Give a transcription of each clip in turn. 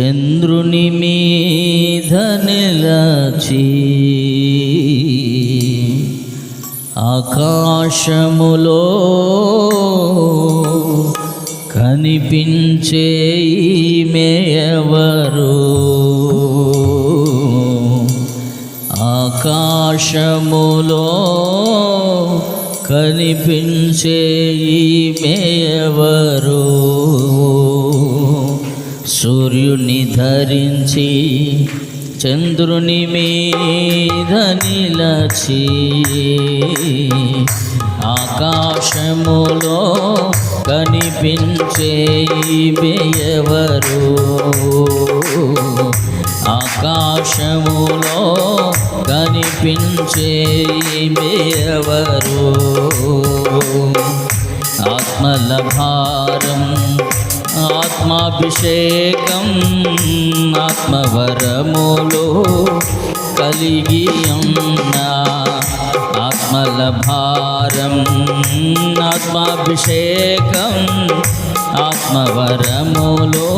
చంద్రుని మీద నిలచి ఆకాశములో కనిపించే ఈమె ఎవరు? ఆకాశములో కనిపించే ఈమె ఎవరు? సూర్యుని ధరించి చంద్రుని మీద నిలచి ఆకాశములో కనిపించే ఎవరు? ఆకాశములో కనిపించే ఈమె ఎవరు? ఆత్మల భారం ఆత్మాభిషేకం ఆత్మవరములు కలిగి ఉన్నా ఆత్మల భారం ఆత్మాభిషేకం ఆత్మవరములు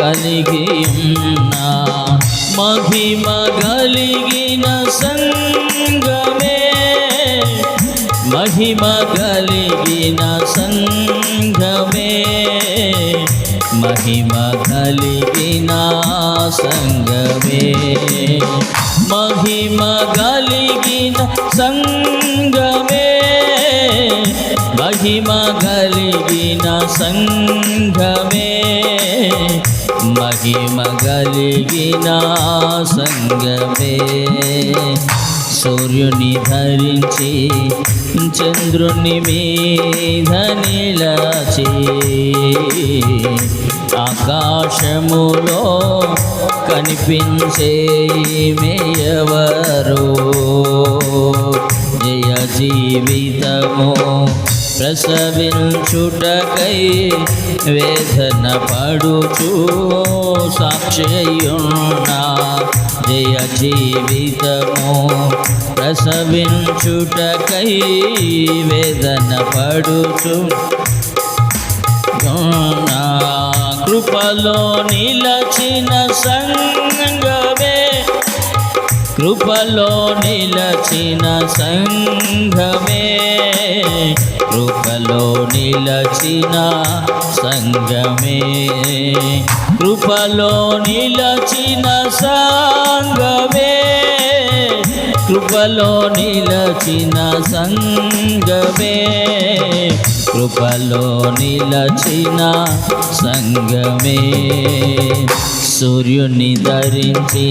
కలిగి ఉన్నా మహిమ కలిగిన సంగమే. మహిమ కలిగిన సంగ మహిమ కలిగిన సంగమే. మహిమ కలిగిన సంగమే. మహిమ కలిగిన సంగమే. మహిమ కలిగిన సంగమే. సూర్యుని ధరించి చంద్రుని మీద నిలచి ఆకాశములో కనిపించే మేయవరు జయ జీవితము ప్రసవించుటకై వేదన పడుచు సాక్షియున్నా. జయ జీవితము ప్రసవించుటకై వేదన పడుచు. కృపలో నిలచిన సంగమే కృపలో నిలచిన సంఘమే కృపలో నిలచిన సంఘమే. కృపలో నిలచిన సంఘమే. కృపలో నిలచిన సంగమే కృపలో నిలచిన సంగమే సూర్యుని ధరించి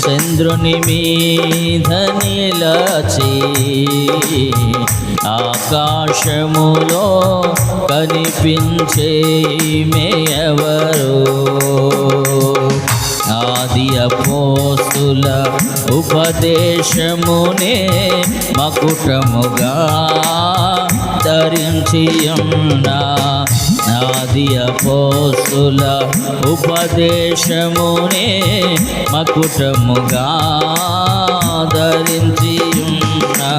చంద్రుని మీద నిలచి ఆకాశములో కనిపించే మేయవరు ఆది ఆది గురుల ఉపదేశమునే మకుటముగా ధరించి ఉన్నా ఆది ఉపదేశమునే మకుటముగా ధరించి ఉన్నా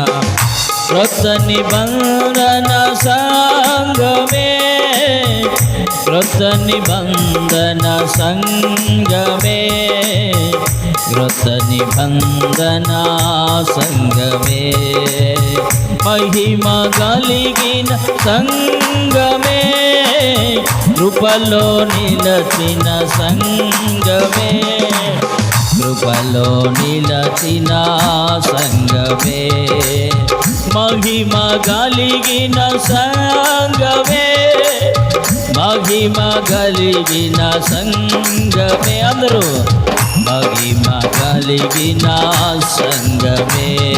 క్రొత్త నిబంధన సంగమే క్రొత్త నిబంధన సంగమే క్రొత్త నిబంధన సంగమే మహిమ కలిగిన సంగమే కృపలో నిలచిన సంగమే కృపలో నిలచిన సంగమే మహిమ కలిగిన సంగమే మహిమ కలిగిన సంగమే అందరూ మహిమ కలిగిన సంగమే.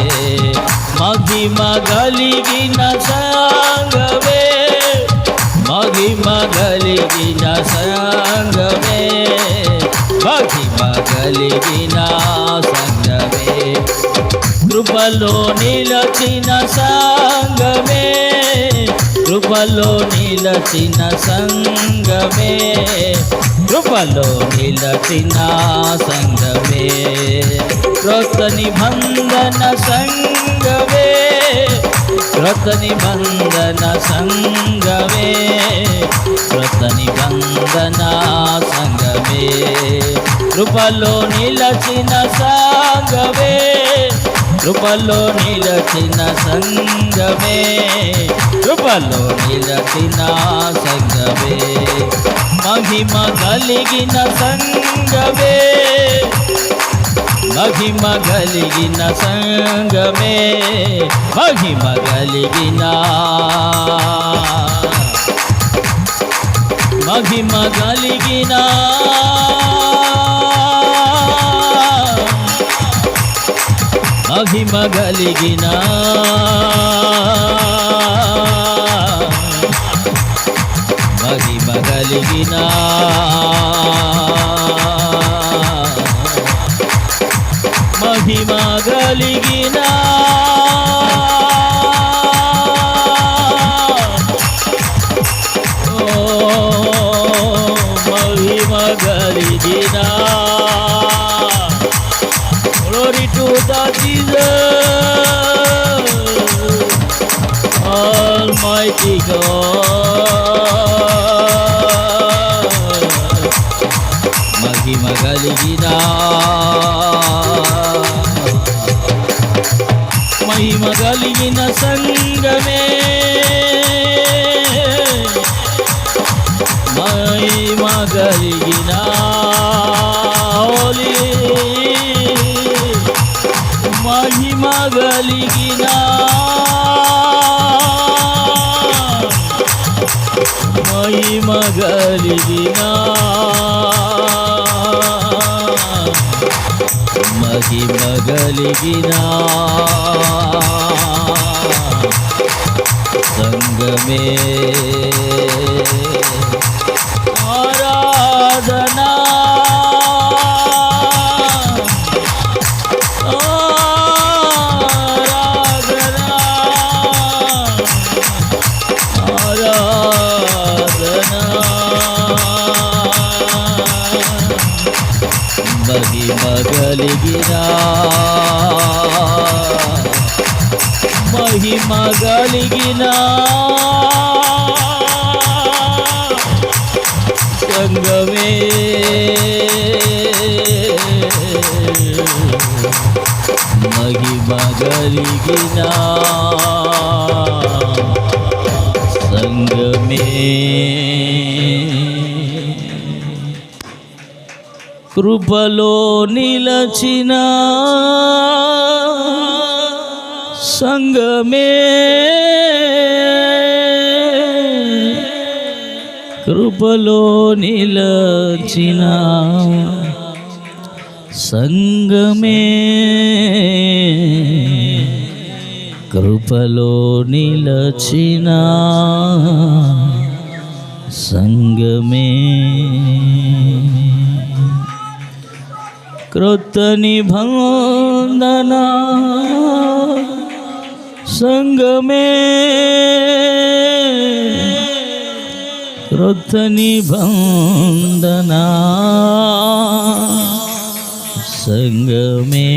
మహిమ కలిగిన సంగమే. మహిమ కలిగిన సంగమే. మహిమ కలిగిన సంగమే. కృపలో నిలచిన సంగమే కృపలో నిలచిన సంగమే కృపలో నిలచిన సంగమే క్రొత్త నిబంధన సంగమే క్రొత్త నిబంధన సంగమే క్రొత్త నిబంధన సంగమే కృపలో నిలచిన సంగమే కృపలో నిలచిన సంగమే కృపలో నిలచిన సంగమే. మహిమ కలిగిన సంగమే మహిమ కలిగిన సంగమే మహిమ కలిగిన మహిమ కలిగినా మహిమ కలిగిన మహిమ కలిగిన మహిమ కలిగిన ఓ మహిమ మహిమ కలిగిన మహిమ కలిగిన సంగమే మహిమ కలిగిన ఓలి మహిమగలిగిన సంగమే. మహిమ కలిగిన మహిమ కలిగిన సంగమే కృపలో నిలచిన సంగమే. కృపలో నిలచిన సంగమే. కృపలో నిలచిన సంగమే. క్రొత్త నిబంధన సంగమే క్రొత్త నిబంధన సంగమే